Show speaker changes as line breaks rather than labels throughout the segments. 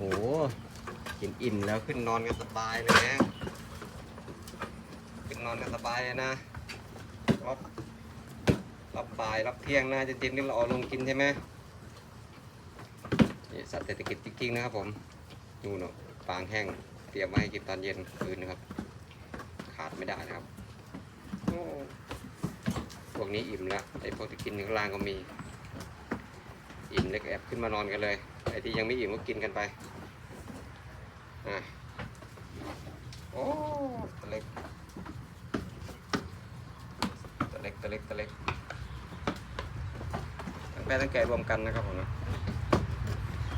หกินอิ่มแล้วขึ้นนอนกันสบายเลยนะขึ้นนอนกันสบายเลยนะรับรับบ่ายรับเที่ยงนะจะเต็มนี่เราเอาลงกินใช่ไหมนี่สัตว์เศรษฐกิจจริงๆนะครับผมดูเนาะฟางแห้งเตรียมไว้ให้กินตอนเย็นคืนนะครับ ขาดไม่ได้นะครับพวกนี้อิ่มแล้วไอ้พวกที่กินข้างล่างก็มี อิ่มเล็กแอบขึ้นมานอนกันเลย ไอ้ที่ยังไม่อิ่มก็กินกันไปอะโอ้ตัวเล็กตัวเล็กตัวเล็กตัวเล็กตั้งแต่ตั้งแก่รวมกันนะครับผมนะ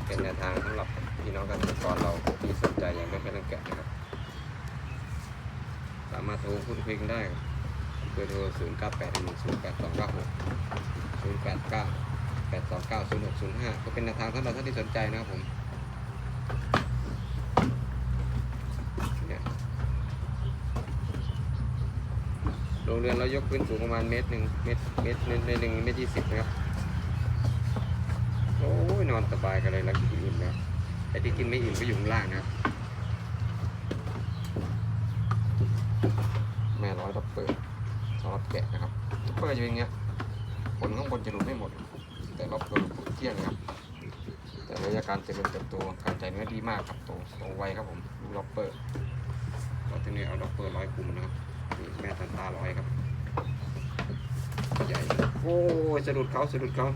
เป็นแนวทางสำหรับพี่น้องเกษตรกรเราที่สนใจอย่างไม่เป็นตั้งแก่นะครับ สามารถโทรพูดคุยกันได้เบอร์โทร0 9 8 1 0 8 2 9 6 0 8 9 8 2 9 0 6 0 5 ก็เป็นแนวทางสำหรับท่านที่สนใจนะครับผมโรงเรือนเรายกพื้นสูงประมาณเมตรหนึ่งเมตรเมตรหนึ่งหนึ่งเมตรยี่สิบนะครับ โอ้ยนอนสบายกันเลยแล้วกินอิ่มแล้วไอ้ที่กินไม่อิ่มก็อยู่ข้างล่างนะครับแม่ร้อยดับเปิดซอสแกะนะครับดับเปิดอยู่อย่างเงี้ยผลข้างบนจะหลุดไม่หมด แต่รอบตัวหลุดเที่ยงครับ แต่ระยะการเจริญเติบโตการจ่ายเนื้อดีมากครับโตโตไวครับผมดูล็อปเปอร์เราทีนี้เอาล็อปเปอร์ร้อยกลุ่มนะครับนี่แม่ทันตาร้อยครับใหญ่โอ้ยสะดุดเขาสะดุดเขา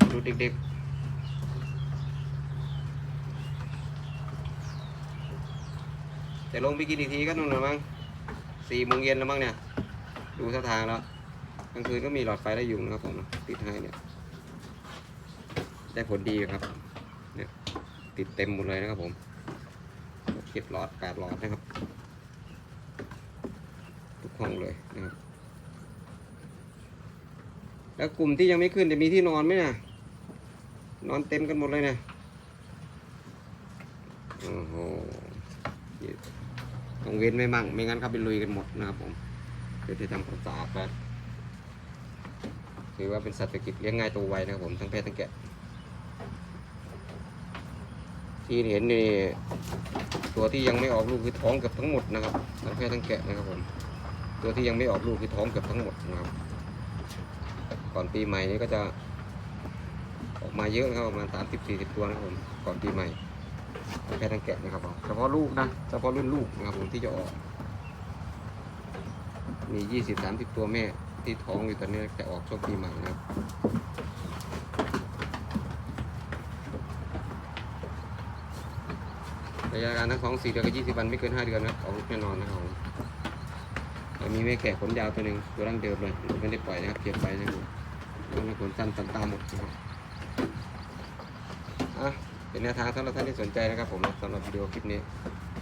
สะดุดเด็กๆจะลงไปกินอีกทีก็นู่นนะมั้งสี่โมงเย็นแล้วมั้งเนี่ย ดูท่าทางแล้ว กลางคืนก็มีหลอดไฟได้ยุงนะครับผมติดให้เนี่ย ได้ผลดีครับ เนี่ยติดเต็มหมดเลยนะครับผมเก็บหลอดแปดหลอดนะครับ ทุกห้องเลยนะครับแล้วกลุ่มที่ยังไม่ขึ้นจะมีที่นอนไหมนี่ยนอนเต็มกันหมดเลยเนี่ยโอ้โหต้องเว้นไม่มั่ง ไม่งั้นเขาไปลุยกันหมดนะครับผมเดี๋ยวจะทำความสะอาดไป ถือว่าเป็นสัตว์เศรษฐกิจเลี้ยงง่ายตัวไวนะครับผมทั้งเพศทั้งแกะ ที่เห็นนี่ตัวที่ยังไม่ออกลูกคือท้องเกือบทั้งหมดนะครับทั้งเพศทั้งแกะนะครับผมตัวที่ยังไม่ออกลูกคือท้องเกือบทั้งหมดนะครับ ก่อนปีใหม่นี้ก็จะออกมาเยอะนะครับประมาณสามสิบสี่สิบตัวนะครับผมก่อนปีใหม่ทั้งเพศทั้งแกะนะครับผมเฉพาะลูกนะเฉพาะรุ่นลูกนะครับผมที่จะออก มียี่สิบสามสิบตัวแม่ที่ท้องอยู่ตอนนี้จะออกช่วงปีใหม่นะครับระยะการทั้งสองสี่เดือนกับยี่สิบวันไม่เกินห้าเดือนนะครับออกแน่นอนนะครับมีแม่แก่ขนยาวตัวหนึ่งตัวดั้งเดิมเลยไม่ได้ปล่อยนะครับเก็บไปนะครับแล้วมันขนสั้นตันตามหมดนะครับอะเป็นแนวทางสำหรับท่านที่สนใจนะครับผมสำหรับวิดีโอคลิปนี้